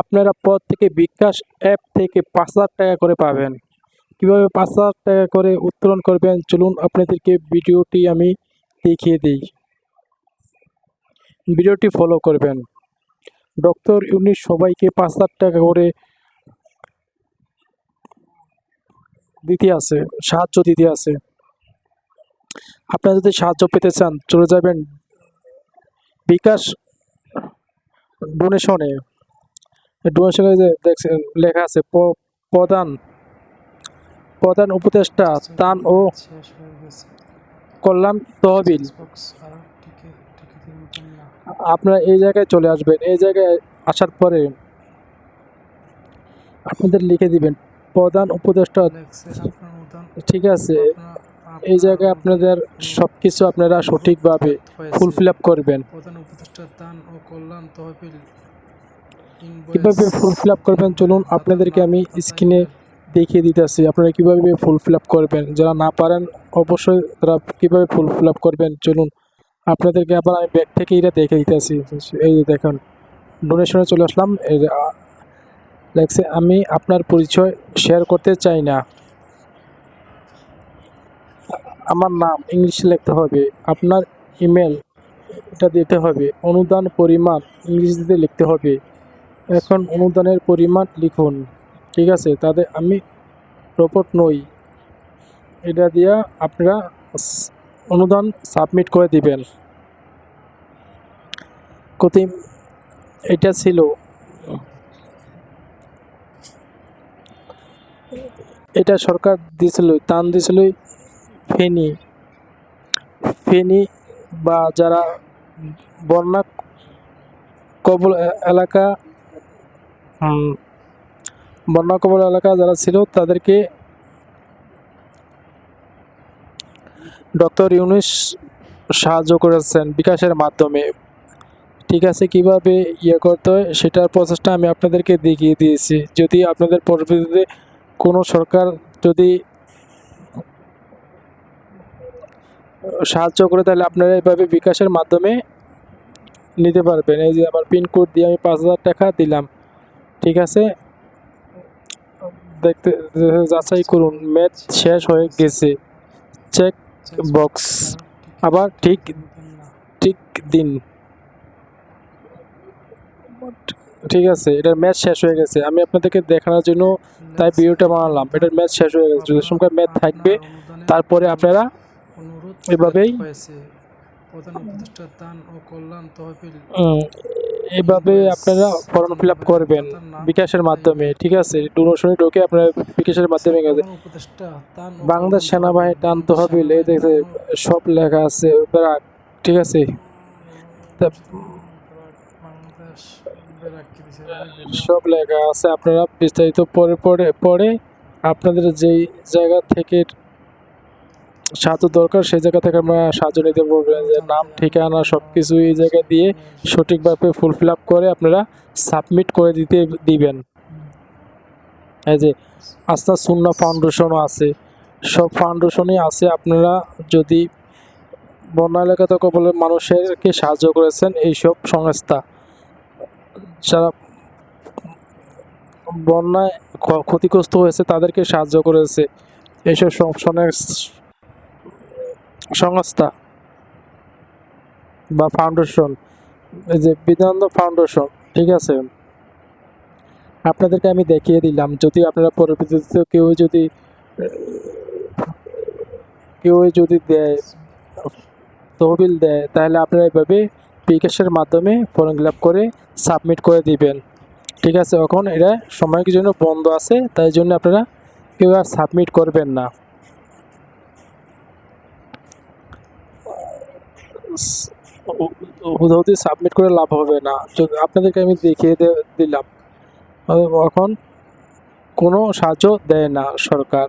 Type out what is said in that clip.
আপনারা পর থেকে বিকাশ অ্যাপ থেকে পাঁচ হাজার টাকা করে পাবেন। কীভাবে পাঁচ হাজার টাকা করে উত্তোলন করবেন? চলুন আপনাদেরকে ভিডিওটি আমি দেখিয়ে দিই। ভিডিওটি ফলো করবেন। ডক্টর ইউনিট সবাইকে পাঁচ হাজার টাকা করে দিতে আছে, সাহায্য দিতে আছে। আপনারা যদি সাহায্য পেতে চান, চলে যাবেন বিকাশ ডোনেশনে। ডোনেশনে যে দেখছেন লেখা আছে প্রধান প্রধান উপদেষ্টা ত্রাণ ও কল্যাণ তহবিল। আপনারা এই জায়গায় চলে আসবেন। এই জায়গায় আসার পরে আপনাদের লিখে দিবেন প্রধান উপদেষ্টা ঠিক আছে এই জায়গায় আপনাদের সব কিছু আপনারা সঠিকভাবে ফুল ফিল আপ করবেন। প্রধান উপদেষ্টা দান ও কল্যাণ তহবিল কীভাবে ফুল ফিল আপ করবেন? চলুন আপনাদেরকে আমি স্ক্রিনে দেখিয়ে দিতেছি আপনারা কীভাবে ফুল ফিল আপ করবেন? যারা না পারেন, অবশ্যই তারা কীভাবে ফুল ফিল আপ করবেন? চলুন আপনাদেরকে আবার আমি ব্যাগ থেকে এটা দেখে দিতেছি এই যে দেখুন ডোনেশনে চলে আসলাম। লেখছে আমি আপনার পরিচয় শেয়ার করতে চাই না। আমার নাম ইংলিশে লিখতে হবে। আপনার ইমেল এটা দিতে হবে। অনুদান, পরিমাণ ইংরেজিতে লিখতে হবে। এখন অনুদানের পরিমাণ লিখুন। ঠিক আছে তাদের আমি রোবট নই। এটা দিয়া আপনারা অনুদান সাবমিট করে দিবেন। কতি, এটা ছিল। এটা সরকার দিয়েছিল টান দিয়েছিল ফেনি। ফেনি বা যারা বন্যা কবল এলাকা বন্যা কবল এলাকা যারা ছিল, তাদেরকে ডক্টর ইউনুস সাহায্য করেছেন বিকাশের মাধ্যমে। ঠিক আছে, কীভাবে ইয়ে করতে হয় সেটার প্রচেষ্টা আমি আপনাদেরকে দেখিয়ে দিয়েছি। যদি আপনাদের পরবর্তীতে কোনো সরকার যদি সাহায্য করে, তাহলে আপনারা এভাবে বিকাশের মাধ্যমে নিতে পারবেন। এই যে আমার পিনকোড দিয়ে আমি পাঁচ হাজার টাকা দিলাম। ঠিক আছে? দেখতে যাচাই করুন ম্যাচ শেষ হয়ে গেছে। চেক বক্স আবার ঠিক ঠিক দিন। ঠিক আছে এটার ম্যাচ শেষ হয়ে গেছে। আমি আপনাদেরকে দেখানোর জন্য তাই ভিডিওটা বানালাম। এটার ম্যাচ শেষ হয়ে গেছে। যদি সময় ম্যাচ থাকবে তারপরে আপনারা অনুরোধ এভাবেই প্রধান উপদেষ্টা দান ও কল্যাণ তহবিল এভাবে আপনারা ফর্ম ফিল আপ করবেন বিকাশের মাধ্যমে, ঠিক আছে ডোনেশনে ঢোকে আপনারা বিকাশের মাধ্যমে গেছে বাংলাদেশ সেনাবাহিনী টান তহবিল, এই দেখে সব লেখা আছে ঠিক আছে? সব লেখা আছে, আপনারা বিস্তারিত পরে পরে পরে আপনাদের যেই জায়গা থেকে সাহায্য দরকার, সেই জায়গা থেকে আমরা সাহায্য নিতে পারবেন যে নাম, ঠিকানা সব কিছু এই জায়গায় দিয়ে সঠিকভাবে ফুল ফিল আপ করে আপনারা সাবমিট করে দিতে দিবেন। এই যে আস্থা শূন্য ফাউন্ডেশনও আছে। সব ফাউন্ডেশনই আছে। আপনারা যদি বন্যা এলাকা থেকে বলে মানুষেরকে সাহায্য করেছেন এইসব সংস্থা, যারা বন্যায় ক্ষতিগ্রস্ত হয়েছে, তাদেরকে সাহায্য করেছে। এইসব সং- সনে- সংস্থা বা ফাউন্ডেশন এই যে বিদ্যানন্দ ফাউন্ডেশন ঠিক আছে? আপনাদেরকে আমি দেখিয়ে দিলাম, যদি আপনারা পরবর্তীতে কেউ যদি কেউ যদি দেয়, তহবিল দেয়, তাহলে আপনারা এভাবে বিকাশের মাধ্যমে ফর্ম ফিল করে সাবমিট করে দিবেন। ঠিক আছে? এখন এটা সময়ের জন্য বন্ধ আছে, তাই জন্য আপনারা কেউ আর সাবমিট করবেন না। হুদহুদি সাবমিট করে লাভ হবে না। আপনাদেরকে আমি দেখিয়ে দিলাম। এখন কোনো সাহায্য দেয় না সরকার।